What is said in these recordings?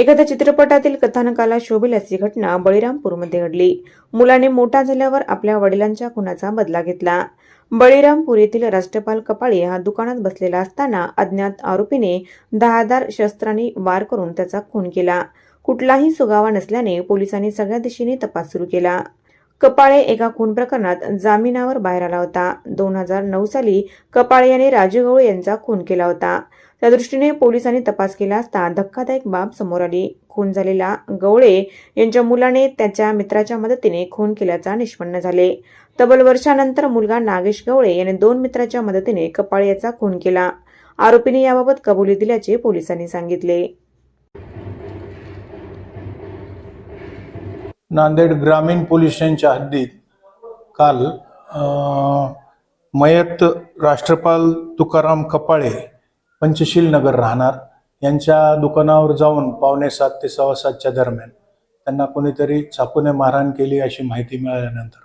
एखाद्या चित्रपटातील कथानकाला शोभेल अशी घटना बळीरामपूरमध्ये घडली. मुलाने मोठा झाल्यावर आपल्या वडिलांच्या खुनाचा बदला घेतला. बळीरामपूर येथील राष्ट्रपाल कपाळे हा दुकानात बसलेला असताना अज्ञात आरोपीने दहादार शस्त्रांनी वार करून त्याचा खून केला. कुठलाही सुगावा नसल्याने पोलिसांनी सगळ्या दिशेने तपास सुरू केला. कपाळे एका खून प्रकरणात जामिनावर बाहेर आला होता. दोन हजार नऊ साली कपाळे याने राजू गवळे यांचा खून केला होता. त्या दृष्टीने पोलिसांनी तपास केला असता धक्कादायक बाब समोर आली. खून झालेला गवळे यांच्या मुलाने त्याच्या मित्राच्या मदतीने खून केल्याचा निष्पन्न झाले. तब्बल वर्षानंतर मुलगा नागेश गवळे याने दोन मित्राच्या मदतीने कपाळे याचा खून केला. आरोपीने याबाबत कबुली दिल्याचे पोलिसांनी सांगितले. नांदेड ग्रामीण पोलीस स्टेशनच्या हद्दीत काल मयत राष्ट्रपाल तुकाराम कपाळे पंचशील नगर राहणार यांच्या दुकानावर जाऊन पावणे सात ते सव्वा सातच्या दरम्यान त्यांना कोणीतरी चाकूने मारहाण केली अशी माहिती मिळाल्यानंतर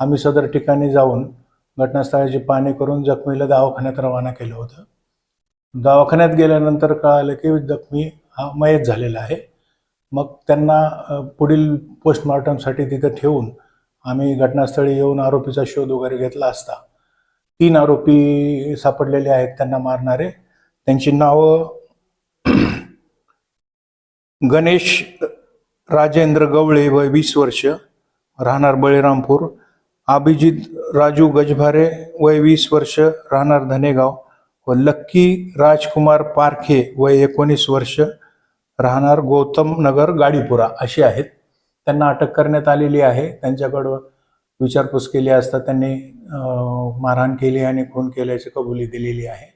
आम्ही सदर ठिकाणी जाऊन घटनास्थळाची पाहणी करून जखमीला दवाखान्यात रवाना केलं होतं. दवाखान्यात गेल्यानंतर कळालं की जखमी हा मयत झालेला आहे. मग त्यांना पुढील पोस्टमॉर्टमसाठी तिथं ठेवून आम्ही घटनास्थळी येऊन आरोपीचा शोध वगैरे घेतला असता. तीन आरोपी सापडलेले आहेत त्यांना मारणारे. त्यांची नावं गणेश राजेंद्र गवळे वय वीस वर्ष राहणार बळीरामपूर अभिजित राजू गजभारे वय वीस वर्ष राहणार धनेगाव व लक्की राजकुमार पारखे वय एकोणीस वर्ष राहणार गौतम नगर गाडीपुरा अशी आहेत. त्यांना अटक करण्यात आलेली आहे. त्यांच्याकडं विचारपूस केली असता त्यांनी मारहाण केली आणि खून केल्याची कबुली दिलेली आहे.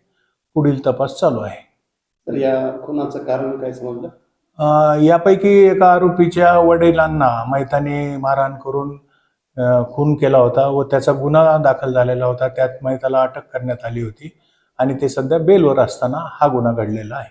पुढील तपास चालू आहे. तर या खुनाचं कारण काय समजलं? यापैकी एका आरोपीच्या वडिलांना मैताने मारहाण करून खून केला होता व त्याचा गुन्हा दाखल झालेला होता. त्यात मैताला अटक करण्यात आली होती आणि ते सध्या बेलवर असताना हा गुन्हा घडलेला आहे.